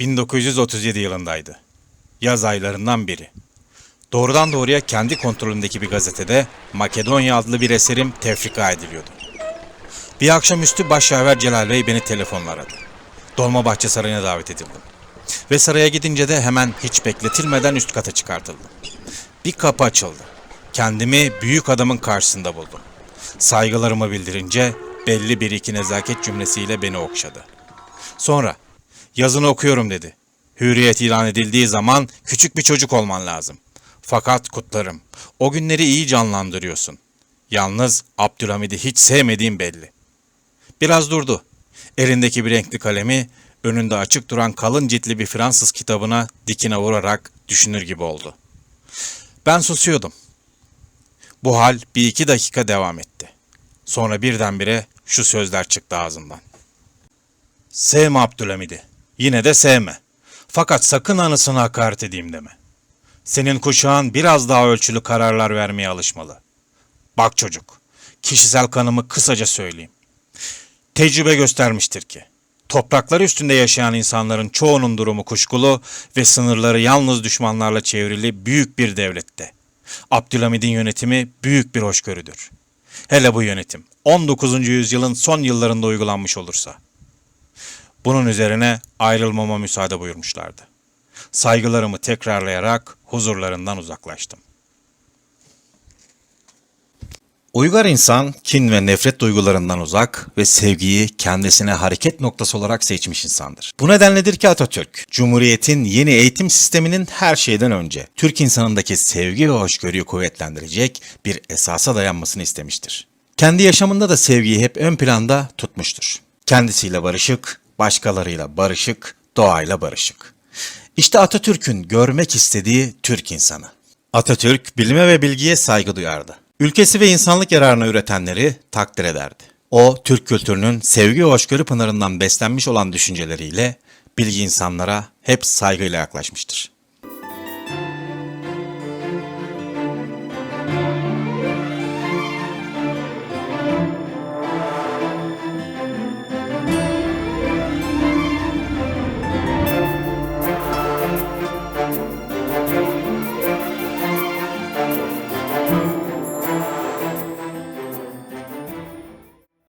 1937 yılındaydı. Yaz aylarından biri. Doğrudan doğruya kendi kontrolündeki bir gazetede Makedonya adlı bir eserim tefrika ediliyordu. Bir akşamüstü Başyaver Celal Bey beni telefonla aradı. Dolmabahçe Sarayı'na davet edildim. Ve saraya gidince de hemen hiç bekletilmeden üst kata çıkartıldım. Bir kapı açıldı. Kendimi büyük adamın karşısında buldum. Saygılarımı bildirince belli bir iki nezaket cümlesiyle beni okşadı. Sonra yazını okuyorum dedi. Hürriyet ilan edildiği zaman küçük bir çocuk olman lazım. Fakat kutlarım. O günleri iyi canlandırıyorsun. Yalnız Abdülhamid'i hiç sevmediğim belli. Biraz durdu. Elindeki bir renkli kalemi önünde açık duran kalın ciltli bir Fransız kitabına dikine vurarak düşünür gibi oldu. Ben susuyordum. Bu hal bir iki dakika devam etti. Sonra birdenbire şu sözler çıktı ağzımdan. Sevme Abdülhamid'i. Yine de sevme. Fakat sakın anısına hakaret edeyim deme. Senin kuşağın biraz daha ölçülü kararlar vermeye alışmalı. Bak çocuk, kişisel kanımı kısaca söyleyeyim. Tecrübe göstermiştir ki, topraklar üstünde yaşayan insanların çoğunun durumu kuşkulu ve sınırları yalnız düşmanlarla çevrili büyük bir devlette. Abdülhamid'in yönetimi büyük bir hoşgörüdür. Hele bu yönetim 19. yüzyılın son yıllarında uygulanmış olursa. Bunun üzerine ayrılmama müsaade buyurmuşlardı. Saygılarımı tekrarlayarak huzurlarından uzaklaştım. Uygar insan kin ve nefret duygularından uzak ve sevgiyi kendisine hareket noktası olarak seçmiş insandır. Bu nedenledir ki Atatürk, Cumhuriyet'in yeni eğitim sisteminin her şeyden önce Türk insanındaki sevgi ve hoşgörüyü kuvvetlendirecek bir esasa dayanmasını istemiştir. Kendi yaşamında da sevgiyi hep ön planda tutmuştur. Kendisiyle barışık, başkalarıyla barışık, doğayla barışık. İşte Atatürk'ün görmek istediği Türk insanı. Atatürk bilime ve bilgiye saygı duyardı. Ülkesi ve insanlık yararına üretenleri takdir ederdi. O, Türk kültürünün sevgi ve hoşgörü pınarından beslenmiş olan düşünceleriyle bilgi insanlara hep saygıyla yaklaşmıştır.